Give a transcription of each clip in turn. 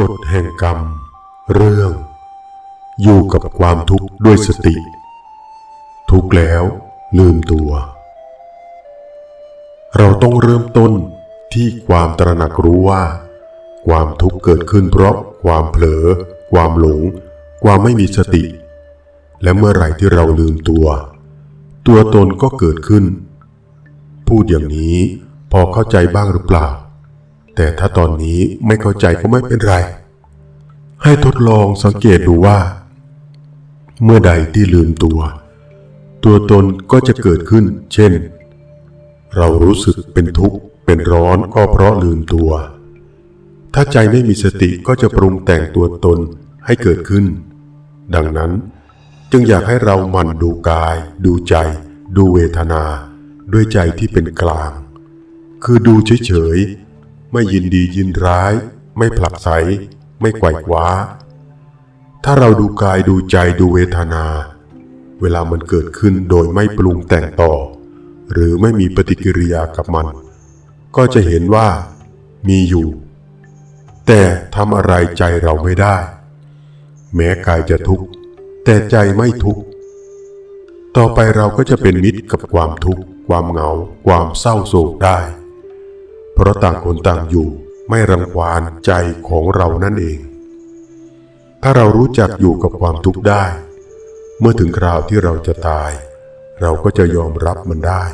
กฎแห่งกรรม เรื่อง อยู่กับความทุกข์ด้วยสติ ทุกแล้วลืมตัว เราต้องเริ่มต้นที่ความตระหนักรู้ว่า ความทุกข์เกิดขึ้นเพราะความเผลอ ความหลง ความไม่มีสติ และเมื่อไหร่ที่เราลืมตัว ตัวตนก็เกิดขึ้น พูดอย่างนี้พอเข้าใจบ้างหรือเปล่า แต่ถ้าตอนนี้ไม่เข้าใจก็ไม่เป็นไร ให้ทดลองสังเกตดูว่า เมื่อใดที่ลืมตัว ตัวตนก็จะเกิดขึ้น เช่น เรารู้สึกเป็นทุกข์เป็นร้อนก็เพราะลืมตัว ถ้าใจไม่มีสติก็จะปรุงแต่งตัวตนให้เกิดขึ้น ดังนั้นจึงอยากให้เราหมั่นดูกาย ดูใจ ดูเวทนา ด้วยใจที่เป็นกลาง คือดูเฉยๆ ไม่ยินดียินร้าย ไม่ผลักไส ไม่ไกวคว้า ถ้าเราดูกายดูใจดูเวทนา เวลามันเกิดขึ้นโดยไม่ปรุงแต่งต่อ หรือไม่มีปฏิกิริยากับมัน ก็จะเห็นว่า มีอยู่ แต่ทำอะไรใจเราไม่ได้ แม้กายจะทุกข์ แต่ใจไม่ทุกข์ต่อไปเราก็จะเป็นมิตรกับความทุกข์ ความเหงา ความเศร้าโศกได้ ราะต่างคนต่างอยู่ไม่รังควานใจของเรานั่นเอง ถ้าเรารู้จักอยู่กับความทุกข์ได้ เมื่อถึงคราวที่เราจะตาย เราก็จะยอมรับมันได้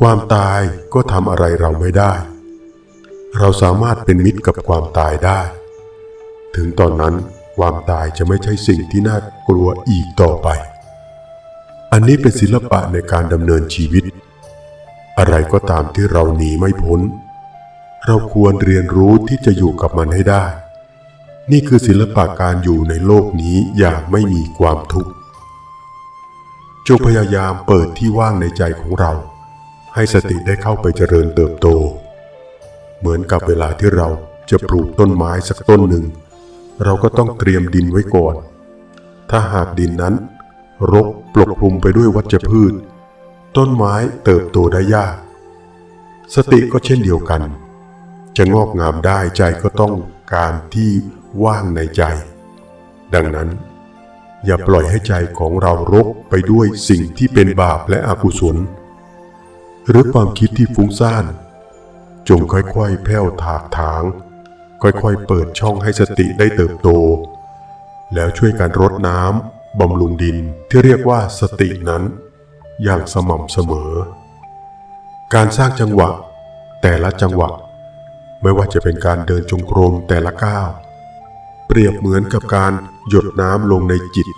ความตายก็ทำอะไรเราไม่ได้ เราสามารถเป็นมิตรกับความตายได้ ถึงตอนนั้นความตายจะไม่ใช่สิ่งที่น่ากลัวอีกต่อไป อันนี้เป็นศิลปะในการดำเนินชีวิต อะไรก็ตามที่เราหนีไม่พ้น เราควรเรียนรู้ที่จะอยู่กับมันให้ได้ นี่คือศิลปะการอยู่ในโลกนี้อย่างไม่มีความทุกข์จงพยายามเปิดที่ว่างในใจของเรา ให้สติได้เข้าไปเจริญเติบโต เหมือนกับเวลาที่เราจะปลูกต้นไม้สักต้นหนึ่ง เราก็ต้องเตรียมดินไว้ก่อน ถ้าหากดินนั้น รกปกคลุมไปด้วยวัชพืช ต้นไม้เติบโตได้ยาก สติก็เช่นเดียวกัน จะงอกงามได้ใจก็ต้องการที่ว่างในใจ ดังนั้น อย่าปล่อยให้ใจของเรารกไปด้วยสิ่งที่เป็นบาปและอกุศล หรือความคิดที่ฟุ้งซ่าน จงค่อยๆ แผ่วถากถาง ค่อยๆ เปิดช่องให้สติได้เติบโต แล้วช่วยกันรดน้ำบำรุงดินที่เรียกว่าสตินั้น อย่างสม่ำเสมอ การสร้างจังหวะ แต่ละจังหวะ ไม่ว่าจะเป็นการเดินจงกรมแต่ละก้าว เปรียบเหมือนกับการหยดน้ำลงในจิต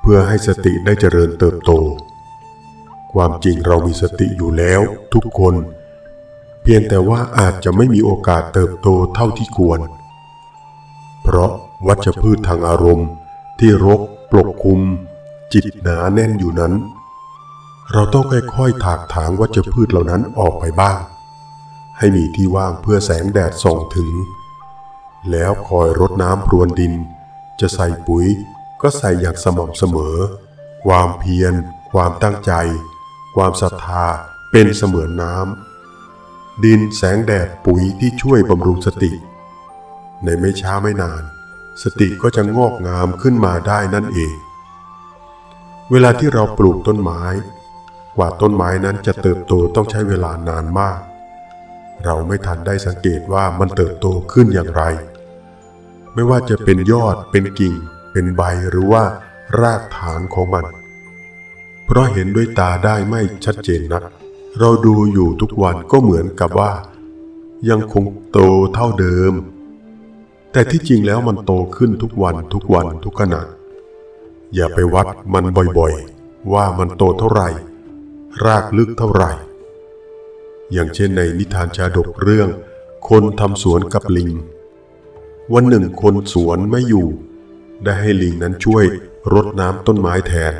เพื่อให้สติได้เจริญเติบโต ความจริงเรามีสติอยู่แล้วทุกคน เพียงแต่ว่าอาจจะไม่มีโอกาสเติบโตเท่าที่ควร เพราะวัชพืชทางอารมณ์ที่รกปกคลุมจิตหนาแน่นอยู่นั้น เราต้องค่อยๆถากถางวัชพืชเหล่านั้นออกไปบ้าง ให้มีที่ว่างเพื่อแสงแดดส่องถึง แล้วคอยรดน้ำพรวนดิน จะใส่ปุ๋ยก็ใส่อย่างสม่ำเสมอ ความเพียร ความตั้งใจ ความศรัทธาเป็นเสมือนน้ำดินแสงแดดปุ๋ยที่ช่วยบำรุงสติ ในไม่ช้าไม่นาน สติก็จะงอกงามขึ้นมาได้นั่นเอง เวลาที่เราปลูกต้นไม้ กว่าต้นไม้นั้นจะเติบโตต้องใช้เวลานานมาก เราไม่ทันได้สังเกตว่ามันเติบโตขึ้นอย่างไร ไม่ว่าจะเป็นยอดเป็นกิ่ง เป็นใบหรือว่ารากฐานของมัน เพราะเห็นด้วยตาได้ไม่ชัดเจนนัก เราดูอยู่ทุกวันก็เหมือนกับว่า ยังคงโตเท่าเดิม แต่ที่จริงแล้วมันโตขึ้นทุกวันทุกวันทุกขณะอย่าไปวัดมันบ่อยๆ ว่ามันโตเท่าไหร่ รากลึกเท่าไหร่ อย่างเช่นในนิทานชาดกเรื่อง คนทำสวนกับลิง วันหนึ่งคนสวนไม่อยู่ ได้ให้ลิงนั้นช่วยรดน้ำต้นไม้แทน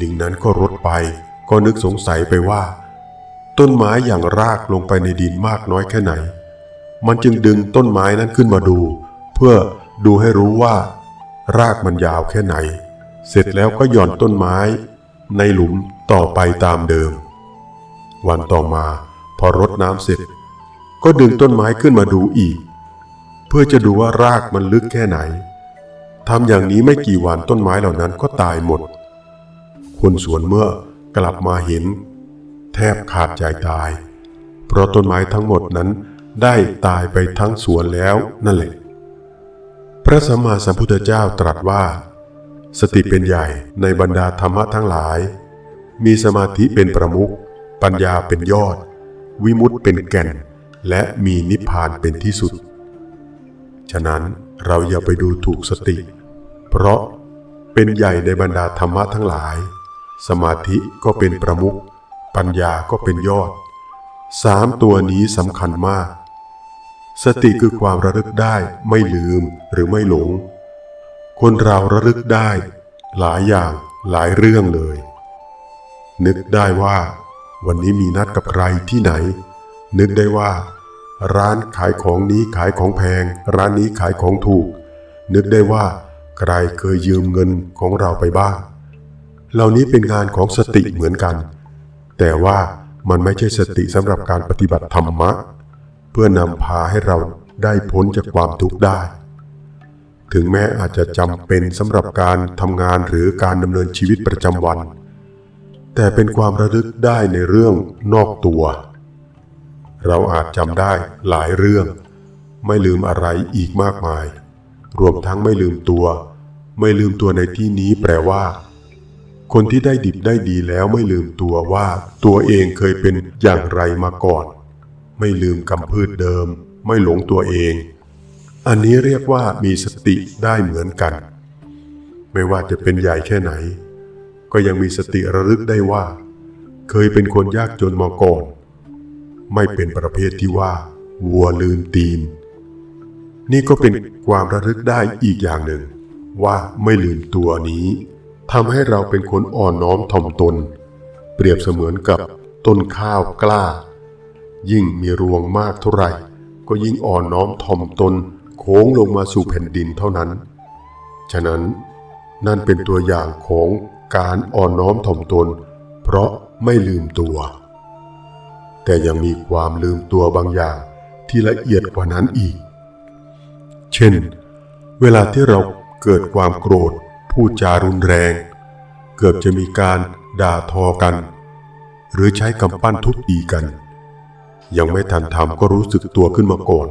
ลิงนั้นก็รดไป ก็นึกสงสัยไปว่า ต้นไม้อย่างรากลงไปในดินมากน้อยแค่ไหน มันจึงดึงต้นไม้นั้นขึ้นมาดู เพื่อดูให้รู้ว่า รากมันยาวแค่ไหน เสร็จแล้วก็หย่อนต้นไม้ ในหลุมต่อไปตามเดิม วันต่อมาพอรดน้ำเสร็จ ก็ดึงต้นไม้ขึ้นมาดูอีก เพื่อจะดูว่ารากมันลึกแค่ไหนทำอย่างนี้ไม่กี่วันต้นไม้เหล่านั้นก็ตายหมด คนสวนเมื่อกลับมาเห็น แทบขาดใจตาย เพราะต้นไม้ทั้งหมดนั้นได้ตายไปทั้งสวนแล้วนั่นแหละ พระสัมมาสัมพุทธเจ้าตรัสว่า สติเป็นใหญ่ในบรรดาธรรมะทั้งหลาย มีสมาธิเป็นประมุขปัญญาเป็นยอด วิมุตติเป็นแก่น และมีนิพพานเป็นที่สุด ฉะนั้นเราอย่าไปดูถูกสติ เพราะเป็นใหญ่ในบรรดาธรรมะทั้งหลาย สมาธิก็เป็นประมุขปัญญาก็เป็นยอดสามตัวนี้สำคัญมาก สติคือความระลึกได้ไม่ลืมหรือไม่หลง คนเราระลึกได้ หลายอย่างหลายเรื่องเลย นึกได้ว่า วันนี้มีนัดกับใครที่ไหน นึกได้ว่า ร้านขายของนี้ขายของแพง ร้านนี้ขายของถูก นึกได้ว่า ใครเคยยืมเงินของเราไปบ้าง เหล่านี้เป็นงานของสติเหมือนกัน แต่ว่ามันไม่ใช่สติสำหรับการปฏิบัติธรรมะ เพื่อนำพาให้เราได้พ้นจากความทุกข์ได้ ถึงแม้อาจจะจำเป็นสำหรับการทำงานหรือการดำเนินชีวิตประจำวัน แต่เป็นความระลึกได้ในเรื่องนอกตัว เราอาจจำได้หลายเรื่อง ไม่ลืมอะไรอีกมากมาย รวมทั้งไม่ลืมตัว ไม่ลืมตัวในที่นี้แปลว่า คนที่ได้ดิบได้ดีแล้วไม่ลืมตัวว่าตัวเองเคยเป็นอย่างไรมาก่อน ไม่ลืมกำพืชเดิม ไม่หลงตัวเอง อันนี้เรียกว่ามีสติได้เหมือนกัน ไม่ว่าจะเป็นใหญ่แค่ไหน ก็ยังมีสติระลึกได้ว่า เคยเป็นคนยากจนมาก่อน ไม่เป็นประเภทที่ว่า วัวลืมตีน นี่ก็เป็นความระลึกได้อีกอย่างหนึ่ง ว่าไม่ลืมตัวนี้ทำให้เราเป็นคนอ่อนน้อมถ่อมตน เปรียบเสมือนกับต้นข้าวกล้า ยิ่งมีรวงมากเท่าไหร่ ก็ยิ่งอ่อนน้อมถ่อมตน ค้งลงมาสู่แผ่นดินเท่านั้น ฉะนั้นนั่นเป็นตัวอย่างของการอ่อนน้อมถ่อมตน เพราะไม่ลืมตัว แต่ยังมีความลืมตัวบางอย่างที่ละเอียดกว่านั้นอีก เช่น เวลาที่เราเกิดความโกรธพูดจารุนแรง เกือบจะมีการด่าทอกัน หรือใช้กำปั้นทุบตีกัน ยังไม่ทันทำก็รู้สึกตัวขึ้นมาก่อน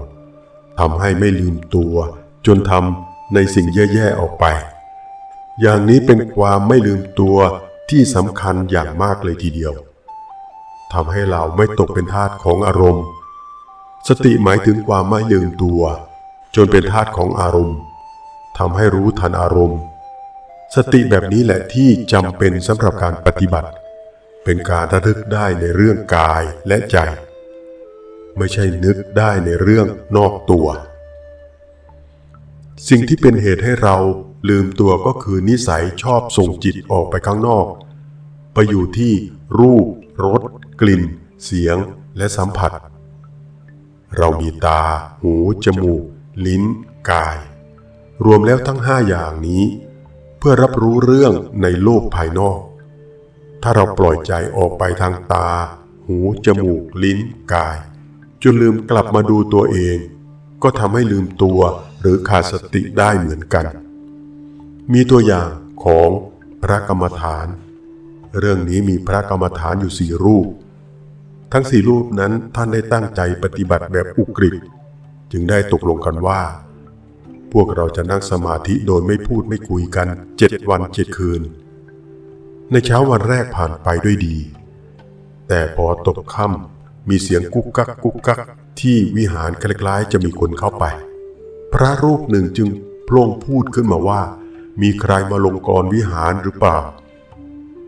ทำให้ไม่ลืมตัว จนทำในสิ่งแย่ๆออกไป อย่างนี้เป็นความไม่ลืมตัวที่สำคัญอย่างมากเลยทีเดียวทำให้เราไม่ตกเป็นทาสของอารมณ์ สติหมายถึงความไม่ลืมตัว จนเป็นทาสของอารมณ์ทำให้รู้ทันอารมณ์ สติแบบนี้แหละที่จำเป็นสำหรับการปฏิบัติ เป็นการระลึกได้ในเรื่องกายและใจ ไม่ใช่นึกได้ในเรื่องนอกตัว สิ่งที่เป็นเหตุให้เราลืมตัวก็คือนิสัยชอบส่งจิตออกไปข้างนอก ไปอยู่ที่รูปรสกลิ่น เสียงและสัมผัส เรามีตา หู จมูก ลิ้น กาย รวมแล้วทั้งห้าอย่างนี้ เพื่อรับรู้เรื่องในโลกภายนอก ถ้าเราปล่อยใจออกไปทางตา หู จมูก ลิ้น กาย จนลืมกลับมาดูตัวเอง ก็ทำให้ลืมตัวหรือขาดสติได้เหมือนกัน มีตัวอย่างของพระกรรมฐาน เรื่องนี้มีพระกรรมฐานอยู่สี่รูป ทั้งสี่รูปนั้นท่านได้ตั้งใจปฏิบัติแบบอุกฤษจึงได้ตกลงกันว่า พวกเราจะนั่งสมาธิโดยไม่พูดไม่คุยกันเจ็ดวันเจ็ดคืน ในเช้าวันแรกผ่านไปด้วยดี แต่พอตกค่ำ มีเสียงกุกกักกุกกักที่วิหารคล้ายๆจะมีคนเข้าไป พระรูปหนึ่งจึงโพล่งพูดขึ้นมาว่า มีใครมาลงกรวิหารหรือเปล่า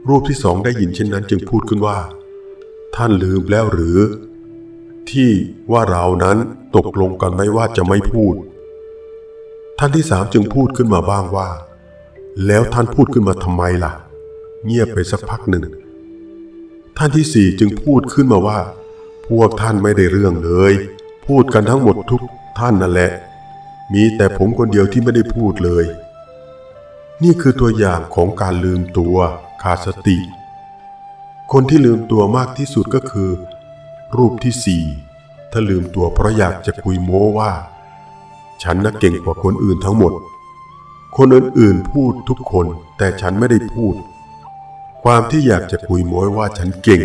รูปที่สองได้ยินเช่นนั้นจึงพูดขึ้นว่า ท่านลืมแล้วหรือ ที่ว่าเรานั้นตกลงกันไม่ว่าจะไม่พูด ท่านที่สามจึงพูดขึ้นมาบ้างว่า แล้วท่านพูดขึ้นมาทำไมล่ะ เงียบไปสักพักหนึ่ง ท่านที่สี่จึงพูดขึ้นมาว่า พวกท่านไม่ได้เรื่องเลย พูดกันทั้งหมดทุกท่านนั่นแหละ มีแต่ผมคนเดียวที่ไม่ได้พูดเลย นี่คือตัวอย่างของการลืมตัวขาดสติ คนที่ลืมตัวมากที่สุดก็คือ รูปที่สี่ถ้าลืมตัวเพราะอยากจะคุยโม้ว่า ฉันน่ะเก่งกว่าคนอื่นทั้งหมด คนอื่นๆพูดทุกคนแต่ฉันไม่ได้พูด ความที่อยากจะคุยโม้ยว่าฉันเก่ง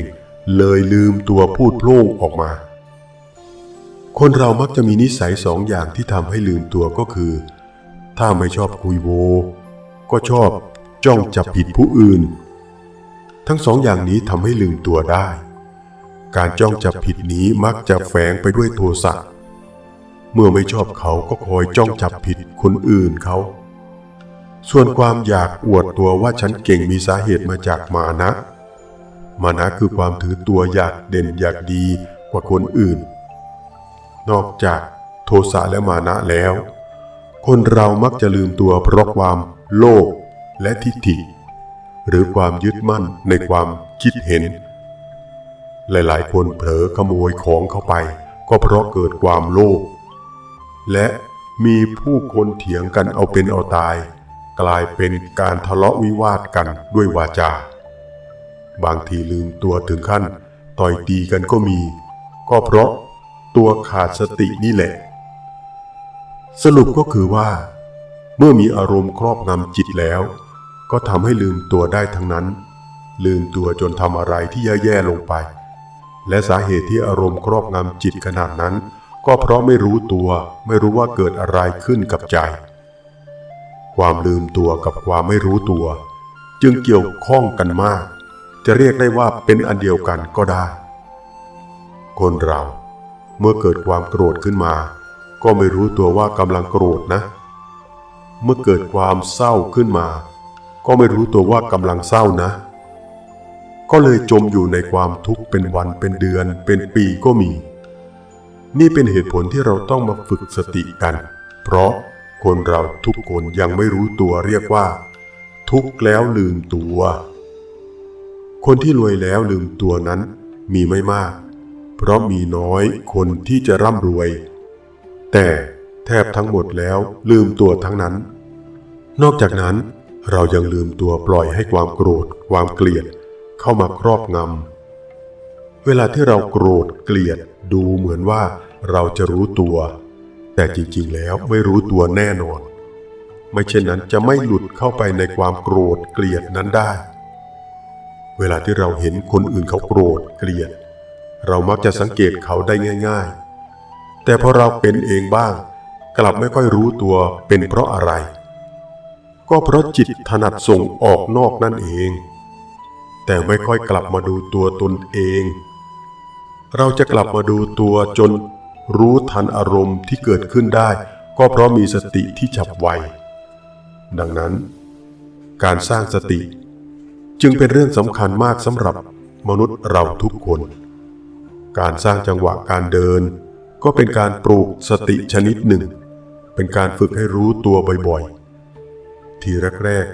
เลยลืมตัวพูดโพล่งออกมา คนเรามักจะมีนิสัยสองอย่างที่ทำให้ลืมตัวก็คือ ถ้าไม่ชอบคุยโว ก็ชอบจ้องจับผิดผู้อื่น ทั้งสองอย่างนี้ทำให้ลืมตัวได้ การจ้องจับผิดนี้มักจะแฝงไปด้วยโทสะเมื่อไม่ชอบเขาก็คอยจ้องจับผิดคนอื่นเขา ส่วนความอยากอวดตัวว่าฉันเก่งมีสาเหตุมาจากมานะ มานะคือความถือตัวอยากเด่นอยากดีกว่าคนอื่น นอกจากโทสะและมานะแล้ว คนเรามักจะลืมตัวเพราะความโลภและทิฏฐิ หรือความยึดมั่นในความคิดเห็น หลายๆ คนเผลอขโมยของเข้าไป ก็เพราะเกิดความโลภและมีผู้คนเถียงกันเอาเป็นเอาตาย กลายเป็นการทะเลาะวิวาทกันด้วยวาจา บางทีลืมตัวถึงขั้น ต่อยตีกันก็มี ก็เพราะตัวขาดสตินี่แหละ สรุปก็คือว่า เมื่อมีอารมณ์ครอบงำจิตแล้ว ก็ทำให้ลืมตัวได้ทั้งนั้น ลืมตัวจนทำอะไรที่แย่ๆลงไป และสาเหตุที่อารมณ์ครอบงำจิตขนาดนั้น ก็เพราะไม่รู้ตัวไม่รู้ว่าเกิดอะไรขึ้นกับใจ ความลืมตัวกับความไม่รู้ตัว จึงเกี่ยวข้องกันมาก จะเรียกได้ว่าเป็นอันเดียวกันก็ได้ คนเราเมื่อเกิดความโกรธขึ้นมา ก็ไม่รู้ตัวว่ากำลังโกรธนะ เมื่อเกิดความเศร้าขึ้นมา ก็ไม่รู้ตัวว่ากำลังเศร้านะ ก็เลยจมอยู่ในความทุกข์เป็นวันเป็นเดือนเป็นปีก็มี นี่เป็นเหตุผลที่เราต้องมาฝึกสติกัน เพราะคนเราทุกคนยังไม่รู้ตัวเรียกว่า ทุกข์แล้วลืมตัว คนที่รวยแล้วลืมตัวนั้นมีไม่มาก เพราะมีน้อยคนที่จะร่ำรวย แต่แทบทั้งหมดแล้วลืมตัวทั้งนั้น นอกจากนั้นเรายังลืมตัวปล่อยให้ความโกรธ ความเกลียดเข้ามาครอบงำ เวลาที่เราโกรธเกลียดดูเหมือนว่าเราจะรู้ตัว แต่จริงๆแล้วไม่รู้ตัวแน่นอน ไม่เช่นนั้นจะไม่หลุดเข้าไปในความโกรธเกลียดนั้นได้ เวลาที่เราเห็นคนอื่นเขาโกรธเกลียด เรามักจะสังเกตเขาได้ง่าย ๆ แต่พอเราเป็นเองบ้าง กลับไม่ค่อยรู้ตัวเป็นเพราะอะไร ก็เพราะจิตถนัดส่งออกนอกนั่นเอง แต่ไม่ค่อยกลับมาดูตัวตนเอง เราจะกลับมาดูตัวจนรู้ทันอารมณ์ที่เกิดขึ้นได้ ก็เพราะมีสติที่ฉับไว ดังนั้น การสร้างสติ จึงเป็นเรื่องสำคัญมากสำหรับมนุษย์เราทุกคน การสร้างจังหวะการเดิน ก็เป็นการปลูกสติชนิดหนึ่ง เป็นการฝึกให้รู้ตัวบ่อยๆ ทีแรก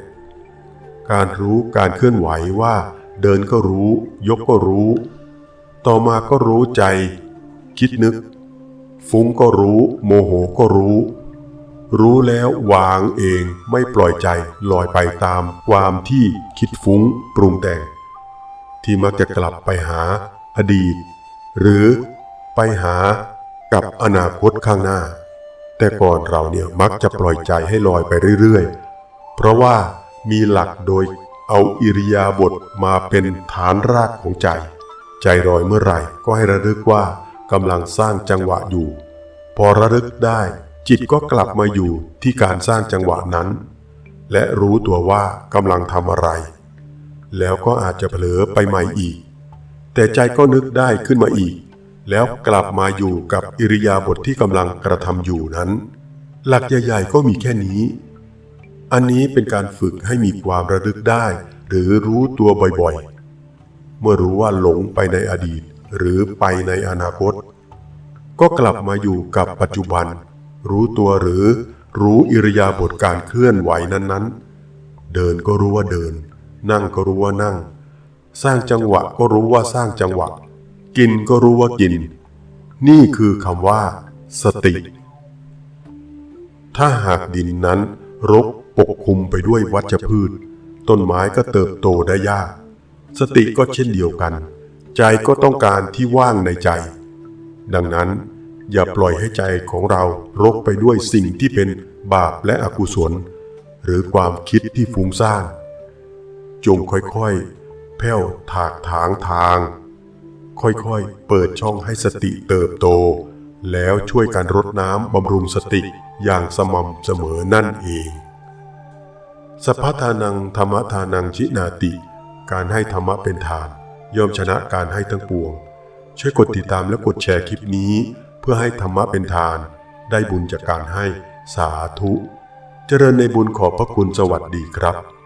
ๆ การรู้การเคลื่อนไหวว่า เดินก็รู้ ยกก็รู้ ต่อมาก็รู้ใจ คิดนึก ฟุ้งก็รู้ โมโหก็รู้ รู้แล้ววางเองไม่ปล่อยใจลอยไปตามความที่คิดฟุ้งปรุงแต่ง ที่มักจะกลับไปหาอดีต หรือไปหากับอนาคตข้างหน้า แต่ก่อนเราเนี่ยมักจะปล่อยใจให้ลอยไปเรื่อยๆ เพราะว่ามีหลักโดยเอาอิริยาบถมาเป็นฐานรากของใจ ใจลอยเมื่อไหร่ก็ให้ระลึกว่ากำลังสร้างจังหวะอยู่ พอระลึกได้ จิตก็กลับมาอยู่ที่การสร้างจังหวะนั้น และรู้ตัวว่ากำลังทำอะไร แล้วก็อาจจะเผลอไปใหม่อีก แต่ใจก็นึกได้ขึ้นมาอีก แล้วกลับมาอยู่กับอิริยาบถทที่กำลังกระทำอยู่นั้น หลักใหญ่ๆก็มีแค่นี้ อันนี้เป็นการฝึกให้มีความระลึกได้ หรือรู้ตัวบ่อยๆ เมื่อรู้ว่าหลงไปในอดีต หรือไปในอนาคต ก็กลับมาอยู่กับปัจจุบัน รู้ตัวหรือรู้อิริยาบถการเคลื่อนไหวนั้นๆ เดินก็รู้ว่าเดิน นั่งก็รู้ว่านั่ง สร้างจังหวะก็รู้ว่าสร้างจังหวะ กินก็รู้ว่ากิน นี่คือคำว่า สติ ถ้าหากดินนั้น รกปกคลุมไปด้วยวัชพืช ต้นไม้ก็เติบโตได้ยาก สติก็เช่นเดียวกัน ใจก็ต้องการที่ว่างในใจ ดังนั้น อย่าปล่อยให้ใจของเรารกไปด้วยสิ่งที่เป็นบาปและอกุศล หรือความคิดที่ฟุ้งซ่านจงค่อยๆ แผ่วถากถางทาง ค่อยๆ เปิดช่องให้สติเติบโต แล้วช่วยกันรดน้ำบำรุงสติอย่างสม่ำเสมอนั่นเองสัพพทานังธรรมทานังชินาติ การให้ธรรมะเป็นทาน ย่อมชนะการให้ทั้งปวง ช่วยกดติดตามและกดแชร์คลิปนี้ พื่อให้ธรรมะเป็นทาน ได้บุญจากการให้สาธุ เจริญในบุญขอบพระคุณสวัสดีครับ